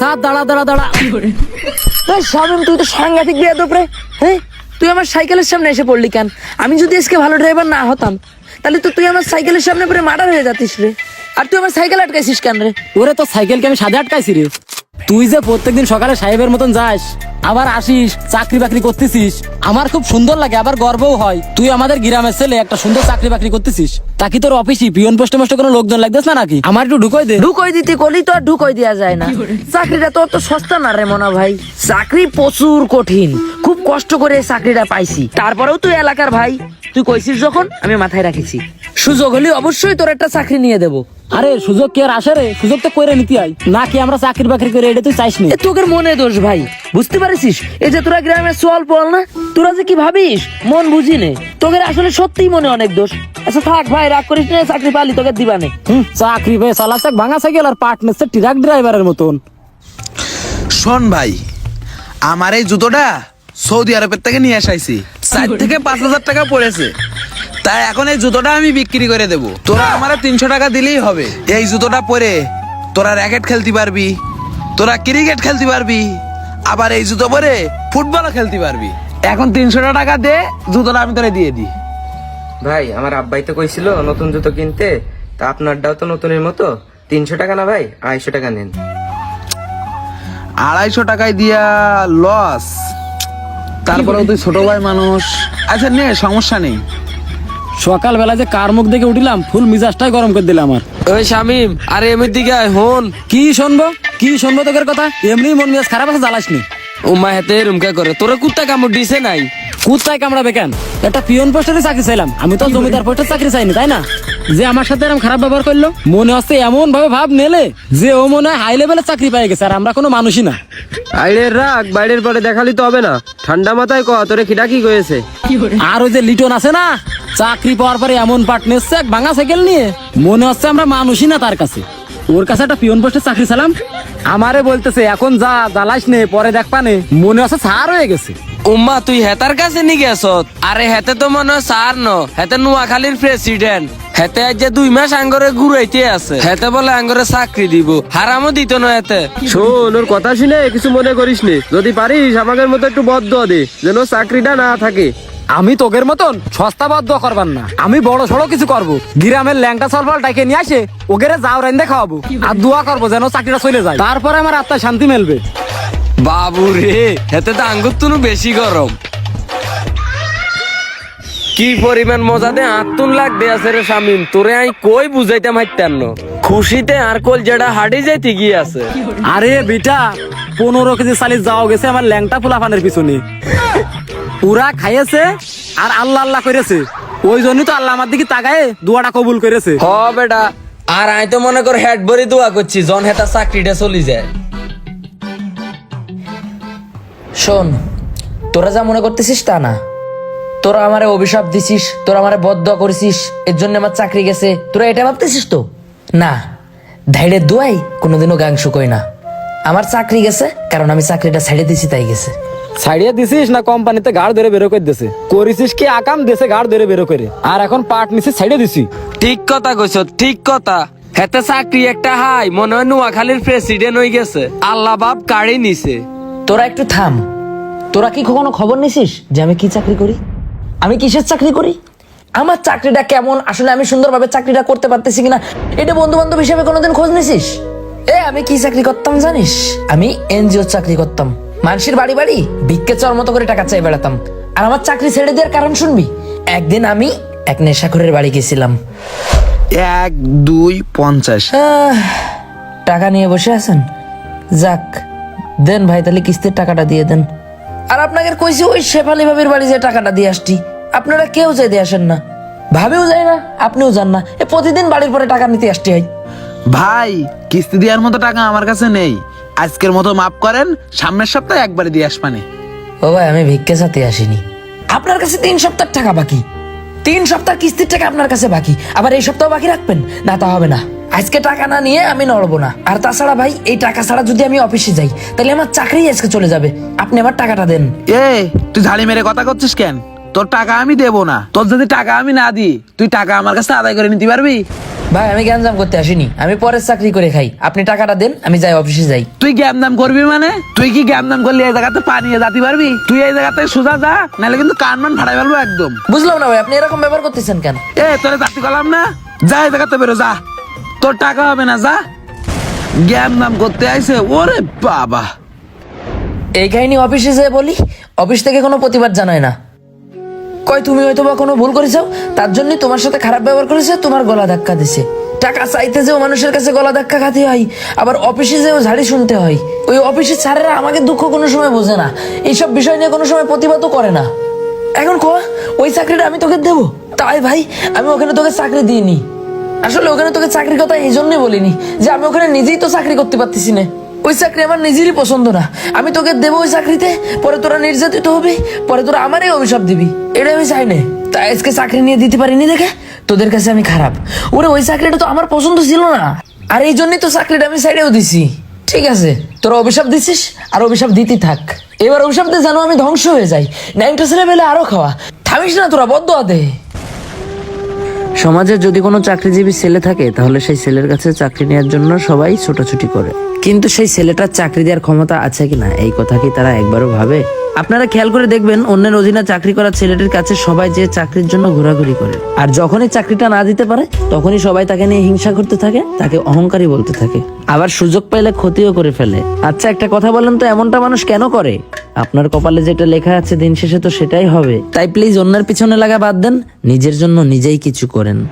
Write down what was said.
সাত দাঁড়া দাঁড়া দাঁড়া। শামিম তুই তো সাংঘাতিক হ্যাঁ? তুই আমার সাইকেলের সামনে এসে পড়লি কেন? আমি যদি আজকে ভালো ড্রাইভার না হতাম, তাহলে তো তুই আমার সাইকেলের সামনে পরে মার্ডার হয়ে যাতিস রে। আর তুই আমার সাইকেল আটকাইছিস কেন রে? ওরে তো সাইকেলকে আমি সাদে আটকাইছি রে। তুই যে প্রত্যেকদিন সকালে সাহেবের মতন যাস আবার আসিস চাকরি বাকরি করতেছিস। আমার খুব সুন্দর লাগে আবার গর্বও হয়। তুই আমাদের গ্রামের ছেলে একটা সুন্দর চাকরি বাকরি করতেছিস। তা কি তোর অফিসই পিয়ন পোস্টে মোস্টে কোনো লোকজন লাগতেছ না নাকি? আমার একটু ঢুকোই দে। ঢুকোই দিতে কলি তো আর ঢুকোই দেওয়া যায় না। চাকরিটা তো অত সস্তা না রে মনা ভাই। চাকরি প্রচুর কঠিন। খুব কষ্ট করে চাকরিটা পাইছি। তারপরেও তুই এলাকার ভাই। তুই কইছিস যখন আমি মাথায় রাখিছি। সুযোগ হলে অবশ্যই তোর একটা চাকরি নিয়ে দেবো। আরে সুযোগ কি আর আসে রে? সুযোগ তো করে নিতে হয়। নাকি আমরা চাকরি বাকরি করে এটা তুই চাইস নি? এ মনে দোষ ভাই। বুঝতে পারিস এই যে তোরা গ্রামের সোয়াল পল না তোরা যে কি ভাবিস? মন বুঝি নে তোদের আসলে সত্যিই মনে অনেক দোষ। আচ্ছা থাক ভাই রাগ করিস না চাকরি পালি তোকে দিবানে। হুম, চাকরি পেয়ে চালাচ্ছে ভাঙা সাইকেল আর পার্টনার ট্রাক ড্রাইভারের মতন। শোন ভাই আমার এই জুতোটা সৌদি আরবের থেকে নিয়ে আসাইছি। চার থেকে পাঁচ হাজার টাকা পড়েছে। তাই এখন এই জুতোটা আমি বিক্রি করে দেব। তোরা আমার তিনশো টাকা দিলেই হবে। এই জুতোটা পরে তোরা র্যাকেট খেলতে পারবি তোরা ক্রিকেট খেলতে পারবি। আবার এই জুতো পরে ফুটবলও খেলতে পারবি। এখন তিনশো টাকা দে জুতোটা আমি তোরে দিয়ে দিই। ভাই আমার আব্বাই তো কইছিল নতুন জুতো কিনতে তা আপনারটাও তো নতুনের মতো। তিনশো টাকা না ভাই আড়াইশো টাকা নেন। আড়াইশো টাকায় দিয়া লস। তারপরেও তুই ছোট ভাই মানুষ। আচ্ছা নে সমস্যা নেই। সকালবেলা যে কার মুখ দেখে উঠিলাম ফুল মিজাজটাই গরম করে দিলাম আমার। ওই শামিম আরে এমনি দিকে আয় হন। কি শুনব? কি শুনব তোকের কথা? এমনি মন মেজাজ খারাপ আছে জ্বালাসনি। মা হেতে এরমকা করে। তোরা কুত্তা কামড় দিছে নাই। কুত্তায় কামড়াবে কেন? একটা পিয়ন পোস্টারে চাকরি চাইলাম। আমি তো জমিদার পোস্টার চাকরি চাইনি তাই না? যে আমার সাথে এরকম খারাপ ব্যবহার করল মনে হচ্ছে এমন ভাবে ভাব নেলে যে ও মনে হয় হাই লেভেলের চাকরি পেয়ে গেছে আর আমরা কোনো মানুষই না। রাগ বাইরের পরে দেখালি তো হবে না। ঠান্ডা মাথায় ক তোরে খিটা কি আর ওই যে লিটন আছে না চাকরি পাওয়ার পরে এমন পার্টনার এসছে এক ভাঙা সাইকেল নিয়ে মনে হচ্ছে আমরা মানুষই না তার কাছে। ওর কাছে একটা পিয়ন পোস্টে চাকরি চালাম আমারে বলতেছে এখন যা জ্বালাস নে পরে দেখ পানে। মনে হচ্ছে ছাড় হয়ে গেছে। উম্মা তুই হেতার কাছে নি গেছ আরে হেতে তো মনে হয় সার ন। হেতে নোয়াখালীর প্রেসিডেন্ট হেতে আজ যে দুই মাস আঙ্গরে ঘুরাইতে আছে। হেতে বলে আঙ্গরে চাকরি দিব। হারামও দিত না হেতে। শোন ওর কথা শুনে কিছু মনে করিস নি। যদি পারিস আমাদের মতো একটু বদ্ধ দে যেন চাকরিটা না থাকে। আমি তোগের মতন সস্তা বাধ্য করবার না। আমি বড় সড়ো কিছু করব। গ্রামের ল্যাংটা সলফল ডাকে নিয়ে আসে ওগেরে যাও রাইন্দে খাওয়াবো। আর দোয়া করব যেন চাকরিটা চলে যায়। তারপরে আমার আত্মায় শান্তি মেলবে। বাবু রে হেতে তো আঙ্গুর তুনু বেশি গরম। কি পরিমাণ মজা দে আত্মুন লাগ দে আছে রে শামিম তোরে আমি কই ন। খুশিতে আর কল যেটা হাডি যাইতে গিয়ে আছে। আরে বিটা পনেরো কেজি চালিশ যাওয়া গেছে আমার ল্যাংটা ফুলাফানের পিছনে। পুরা খাইয়েছে আর আল্লাহ আল্লাহ করেছে ওই জন্যই তো আল্লাহ আমার দিকে তাকায় দুয়াটা কবুল করেছে হ বেটা আর আমি তো মনে কর হেড ভরি দোয়া করছি জন হেতা চাকরিটা চলি যায়। শোন তোরা যা মনে করতেছিস তা না। তোরা আমারে অভিশাপ দিছিস তোরা আমারে বদ্ধ করেছিস এর জন্য আমার চাকরি গেছে। তোরা এটা ভাবতেছিস তো? না ধাইড়ে দোয়াই কোনোদিনও গাং শুকোয় না। আমার চাকরি গেছে কারণ আমি চাকরিটা ছেড়ে দিছি তাই গেছে। ছাড়িয়ে দিছিস না কোম্পানিতে গাড় ধরে বেরো করে দিছে করেছিস কি আকাম দেশে গাড় ধরে বেরো করে? আর এখন পাট নিছিস ছাড়িয়ে দিছি। ঠিক কথা কইছ ঠিক কথা। হেতে চাকরি একটা হাই মনে হয় নোয়াখালীর প্রেসিডেন্ট হয়ে গেছে। আল্লাহ বাপ কাড়ি নিছে। তোরা একটু থাম। তোরা কি কখনো খবর নিছিস যে আমি কি চাকরি করি? আমি কিসের চাকরি করি? আমার চাকরিটা কেমন? আসলে আমি সুন্দরভাবে চাকরিটা করতে পারতেছি কিনা? এটা বন্ধু বান্ধব হিসেবে কোনোদিন খোঁজ নিছিস? এ আমি কি চাকরি করতাম জানিস? আমি এনজিও চাকরি করতাম। মানুষের বাড়ি বাড়ি ভিক্ষে চর মতো করে টাকা চাই বেড়াতাম। আর আমার চাকরি ছেড়ে দেওয়ার কারণ শুনবি? একদিন আমি এক নেশাখোরের বাড়ি গেছিলাম। এক দুই পঞ্চাশ। টাকা নিয়ে বসে আছেন? যাক দেন ভাই তাহলে কিস্তির টাকাটা দিয়ে দেন। আর আপনাকে কইছি ওই শেফালি ভাবির বাড়ি যে টাকাটা দিয়ে আসছি আপনারা কেউ যাই দিয়ে আসেন না। ভাবেও যায় না আপনিও যান না। এ প্রতিদিন বাড়ির পরে টাকা নিতে আসটি হয়। ভাই কিস্তি দেওয়ার মতো টাকা আমার কাছে নেই। আজকের মতো মাফ করেন সামনের সপ্তাহে একবারে দিয়ে আসবানি। ও ভাই আমি ভিক্ষে সাথে আসিনি। আপনার কাছে তিন সপ্তাহ টাকা বাকি। তিন সপ্তাহ কিস্তির টাকা আপনার কাছে বাকি। আবার এই সপ্তাহ বাকি রাখবেন? না তা হবে না। আজকে টাকা না নিয়ে আমি নড়বো না। আর তাছাড়া ভাই এই টাকা ছাড়া যদি আমি অফিসে যাই তাহলে আমার চাকরি আজকে চলে যাবে। আপনি আমার টাকাটা দেন। এ তুই ঝাড়ি মেরে কথা করছিস কেন? তোর টাকা আমি দেবো না। তোর যদি টাকা আমি না দিই তুই টাকা আমার কাছে আদায় করে নিতে পারবি? ভাই আমি গ্যাঞ্জাম করতে আসিনি। আমি পরের চাকরি করে খাই। আপনি টাকাটা দেন আমি যাই অফিসে যাই। তুই জ্ঞান দাম করবি মানে? তুই কি জ্ঞান দাম করলে এই জায়গাতে পানি যেতে পারবি? তুই এই জায়গাতে সোজা যা নাহলে কিন্তু কান মান ফাড়াই ফেলব একদম। বুঝলাম না ভাই আপনি এরকম ব্যবহার করতেছেন কেন? এ তোরে জাতি করলাম না? যা এই জায়গাতে বেরো যা। তোর টাকা হবে না, যা। জ্ঞান নাম করতে আইছে, ওরে বাবা। এই কাহিনী অফিসে যেয়ে বলি, অফিস থেকে কোনো প্রতিবাদ জানায় না। কয়, তুমি হয়তো বা কোনো ভুল করেছ, তার জন্য তোমার সাথে খারাপ ব্যবহার করেছে, তোমার গলা ধাক্কা দিছে। টাকা চাইতে যেও মানুষের কাছে গলা ধাক্কা খাতে হয়, আবার অফিসে যেও ঝাড়ি শুনতে হয়। ওই অফিসের স্যারেরা আমাকে দুঃখ কোনো সময় বোঝে না, এইসব বিষয় নিয়ে কোনো সময় প্রতিবাদও করে না। এখন কো ওই চাকরিটা আমি তোকে দেবো? তাই ভাই, আমি ওখানে তোকে চাকরি দিইনি। আসলে ওখানে তোকে চাকরির কথা এই জন্যই বলিনি যে আমি ওখানে নিজেই তো চাকরি করতে পারতেছি না। ওই চাকরি আমার নিজেরই পছন্দ না। আমি তোকে দেবো ওই চাকরিতে, পরে তোরা নির্যাতিত হবে, পরে তোরা আমারই অভিশাপ দিবি। এটা আমি চাই না। তাই আজকে চাকরি নিয়ে দিতে পারিনি দেখে, তোদের কাছে আমি খারাপ। ওরে, ওই চাকরিটা তো আমার পছন্দ ছিল না। আর এই জন্যই তো চাকরিটা আমি সাইডেও দিছি। ঠিক আছে, তোরা অভিশাপ দিছিস, আর অভিশাপ দিতে থাক। এবার অভিশাপ দিয়ে জানো আমি ধ্বংস হয়ে যাই। নাইনটা ছেলে বেলে আরও খাওয়া। থামিস না তোরা বদ্ধ দে। সমাজে যদি কোনো চাকরিজীবী ছেলে থাকে, তাহলে সেই ছেলের কাছে চাকরি নেওয়ার জন্য সবাই ছোটাছুটি করে। কিন্তু সেই ছেলেটার চাকরি দেওয়ার ক্ষমতা আছে কিনা, এই কথা কি তারা একবারও ভাবে? আপনারা খেয়াল করে দেখবেন, অন্যের অধীনে চাকরি করা ছেলেটির কাছে সবাই যে চাকরির জন্য ঘোরাঘুরি করে। আর যখনই চাকরিটা না দিতে পারে, তখনই সবাই তাকে নিয়ে হিংসা করতে থাকে, তাকে অহংকারী বলতে থাকে। আবার সুযোগ পাইলে ক্ষতিও করে ফেলে। আচ্ছা একটা কথা বলেন তো, এমনটা মানুষ কেন করে? আপনার কপালে যেটা লেখা আছে দিন শেষে তো সেটাই হবে। তাই প্লিজ অন্যের পিছনে লাগা বাদ দেন, নিজের জন্য নিজেই কিছু করেন।